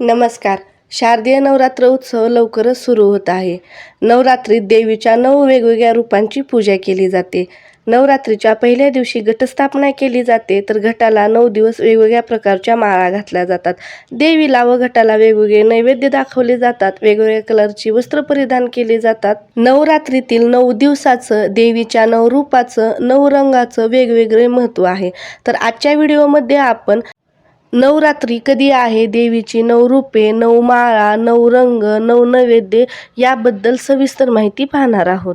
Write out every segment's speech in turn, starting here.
नमस्कार. शारदीय नवरात्र उत्सव लवकरच सुरू होत आहे. नवरात्रीत देवीच्या नऊ वेगवेगळ्या रूपांची पूजा केली जाते. नवरात्रीच्या पहिल्या दिवशी घटस्थापना केली जाते तर घटाला नऊ दिवस वेगवेगळ्या प्रकारच्या माळा घातल्या जातात. देवीला व घटाला वेगवेगळे नैवेद्य दाखवले जातात वेगवेगळ्या कलरची वस्त्र परिधान केली जातात. नवरात्रीतील नऊ दिवसाचं देवीच्या नऊ रूपाचं नऊ रंगाचं वेगवेगळे महत्त्व आहे. तर आजच्या व्हिडिओमध्ये आपण नवरात्री कधी आहे? देवीची नऊ रूपे नऊ माळा नऊ रंग नऊ नैवेद्य याबद्दल सविस्तर माहिती पाहणार आहोत.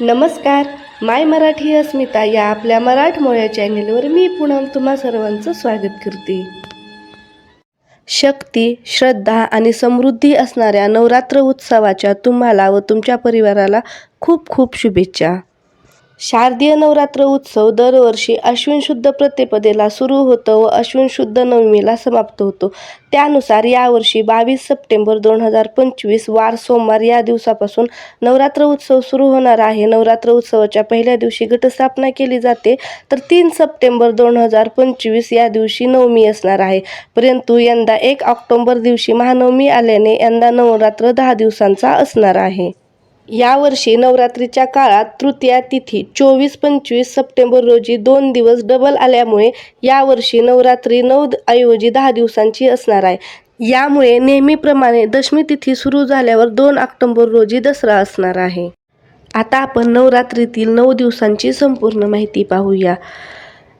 नमस्कार माय मराठी अस्मिता या आपल्या मराठमोळ्या चॅनेलवर मी पुन्हा तुम्हा सर्वांचं स्वागत करते. शक्ती श्रद्धा आणि समृद्धी असणाऱ्या नवरात्र उत्सवाच्या तुम्हाला व तुमच्या परिवाराला खूप खूप शुभेच्छा. शारदीय नवरात्र उत्सव दरवर्षी अश्विन शुद्ध प्रतिपदेला सुरू होतो व अश्विन शुद्ध नवमीला समाप्त होतो. त्यानुसार यावर्षी बावीस सप्टेंबर दोन हजार पंचवीस वार सोमवार या दिवसापासून नवरात्र उत्सव सुरू होणार आहे. नवरात्र उत्सवाच्या पहिल्या दिवशी घटस्थापना केली जाते तर तीन सप्टेंबर दोन हजार पंचवीस या दिवशी नवमी असणार आहे. परंतु यंदा एक ऑक्टोबर दिवशी महानवमी आल्याने यंदा नवरात्र दहा दिवसांचा असणार आहे. यावर्षी नवरात्रीच्या काळात तृतीया तिथी चोवीस पंचवीस सप्टेंबर रोजी दोन दिवस डबल आल्यामुळे यावर्षी नवरात्री नऊ ऐवजी दहा दिवसांची असणार आहे. यामुळे नेहमीप्रमाणे दशमी तिथी सुरू झाल्यावर दोन ऑक्टोबर रोजी दसरा असणार आहे. आता आपण नवरात्रीतील नऊ दिवसांची संपूर्ण माहिती पाहूया.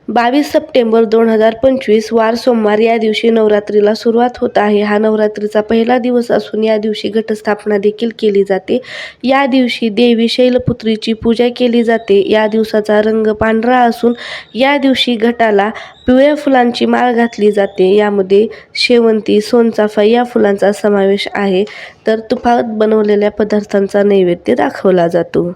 बावीस सप्टेंबर दोन हजार पंचवीस वार सोमवार या दिवशी नवरात्रीला सुरुवात होत आहे. हा नवरात्रीचा पहिला दिवस असून या दिवशी घटस्थापना देखील केली जाते. या दिवशी देवी शैलपुत्रीची पूजा केली जाते. या दिवसाचा रंग पांढरा असून या दिवशी घटाला पिवळ्या फुलांची माळ घातली जाते. यामध्ये शेवंती सोनचाफा या फुलांचा समावेश आहे. तर तुफात बनवलेल्या पदार्थांचा नैवेद्य दाखवला जातो.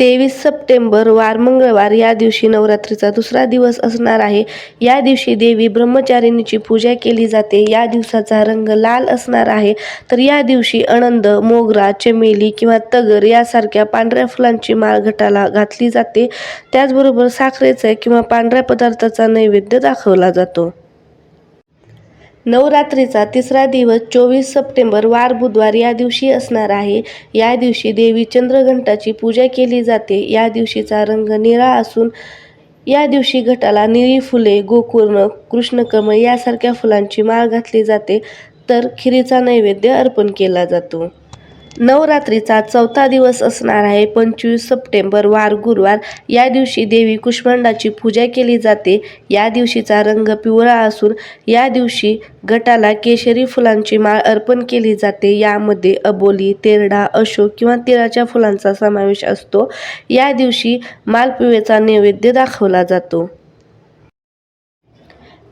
तेवीस सप्टेंबर वार मंगळवार या दिवशी नवरात्रीचा दुसरा दिवस असणार आहे. या दिवशी देवी ब्रह्मचारिणीची पूजा केली जाते. या दिवसाचा रंग लाल असणार आहे. तर या दिवशी आनंद मोगरा चमेली किंवा तगर यासारख्या पांढऱ्या फुलांची माळ घटाला घातली जाते. त्याचबरोबर साखरेचा किंवा पांढऱ्या पदार्थाचा नैवेद्य दाखवला जातो. नवरात्रीचा तिसरा दिवस चोवीस सप्टेंबर वार बुधवार या दिवशी असणार आहे. या दिवशी देवी चंद्रघंटाची पूजा केली जाते. या दिवशीचा रंग निळा असून या दिवशी घटाला निळी फुले गोकर्ण कृष्णकमळ यासारख्या फुलांची माळ घातली जाते. तर खिरीचा नैवेद्य अर्पण केला जातो. नवरात्रीचा चौथा दिवस असणार आहे. पंचवीस सप्टेंबर वार गुरुवार. या दिवशी देवी कुष्मांडाची पूजा केली जाते. या दिवशीचा रंग पिवळा असून या दिवशी गटाला केशरी फुलांची माळ अर्पण केली जाते. यामध्ये अबोली तेरडा अशोक किंवा तिळाच्या फुलांचा समावेश असतो. या दिवशी मालपिवेचा नैवेद्य दाखवला जातो.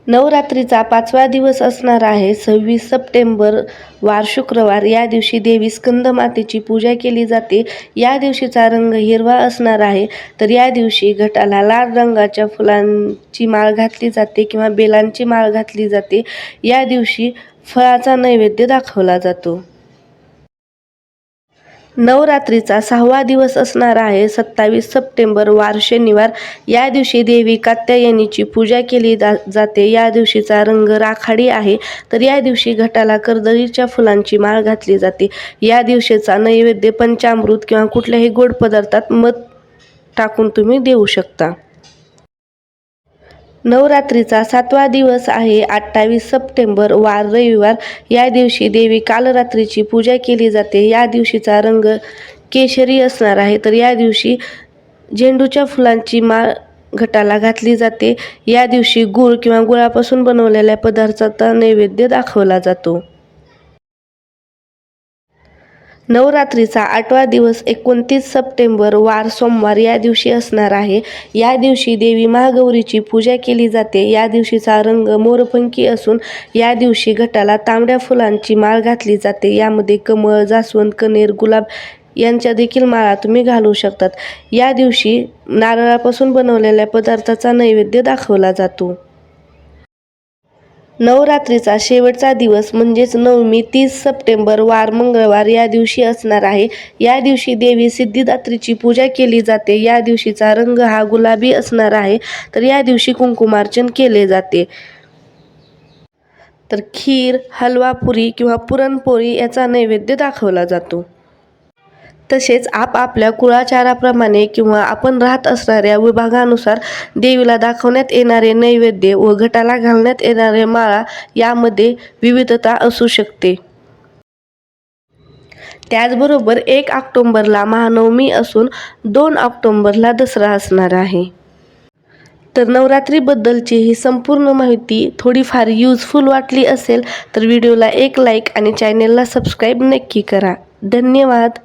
नवरात्रीचा पाचवा दिवस असणार आहे. सव्वीस सप्टेंबर वार शुक्रवार. या दिवशी देवी स्कंदमातेची पूजा केली जाते. या दिवशीचा रंग हिरवा असणार आहे. तर या दिवशी घटाला लाल रंगाच्या फुलांची माळ घातली जाते किंवा बेलांची माळ घातली जाते. या दिवशी फळाचा नैवेद्य दाखवला जातो. नवरात्रीचा सहावा दिवस असणार आहे. सत्तावीस सप्टेंबर वार शनिवार. या दिवशी देवी कात्यायनीची पूजा केली जा जाते. या दिवशीचा रंग राखाडी आहे. तर या दिवशी घटाला कर्दळीच्या फुलांची माळ घातली जाते. या दिवशीचा नैवेद्य पंचामृत किंवा कुठल्याही गोड पदार्थात मध टाकून तुम्ही देऊ शकता. नवरात्रीचा सातवा दिवस आहे. अठ्ठावीस सप्टेंबर वार रविवार. या दिवशी देवी कालरात्रीची पूजा केली जाते. या दिवशीचा रंग केशरी असणार आहे. तर या दिवशी झेंडूच्या फुलांची माळ घटाला घातली जाते. या दिवशी गूळ किंवा गुळापासून बनवलेल्या पदार्थाचा नैवेद्य दाखवला जातो. नवरात्रीचा आठवा दिवस एकोणतीस सप्टेंबर वार सोमवार या दिवशी असणार आहे. या दिवशी देवी महागौरीची पूजा केली जाते. या दिवशीचा रंग मोरपंखी असून या दिवशी घटाला तांबड्या फुलांची माळ घातली जाते. यामध्ये कमळ जास्वंद कनेर गुलाब यांच्या देखील माळा तुम्ही घालू शकतात. या दिवशी नारळापासून बनवलेल्या पदार्थाचा नैवेद्य दाखवला जातो. नवरात्रीचा शेवटचा दिवस म्हणजेच नवमी तीस सप्टेंबर वार मंगळवार या दिवशी असणार आहे. या दिवशी देवी सिद्धिदात्रीची पूजा केली जाते. या दिवशीचा रंग हा गुलाबी असणार आहे. तर या दिवशी कुंकुमार्चन केले जाते. तर खीर हलवा पुरी किंवा पुरणपोळी याचा नैवेद्य दाखवला जातो. तसेच आपापल्या कुळाचाराप्रमाणे किंवा आपण राहत असणाऱ्या विभागानुसार देवीला दाखवण्यात येणारे नैवेद्य व घटाला घालण्यात येणारे माळा यामध्ये विविधता असू शकते. त्याचबरोबर एक ऑक्टोंबरला महानवमी असून दोन ऑक्टोंबरला दसरा असणार आहे. तर नवरात्रीबद्दलची ही संपूर्ण माहिती थोडीफार यूजफुल वाटली असेल तर व्हिडिओला एक लाईक आणि चॅनेलला सबस्क्राईब नक्की करा. धन्यवाद!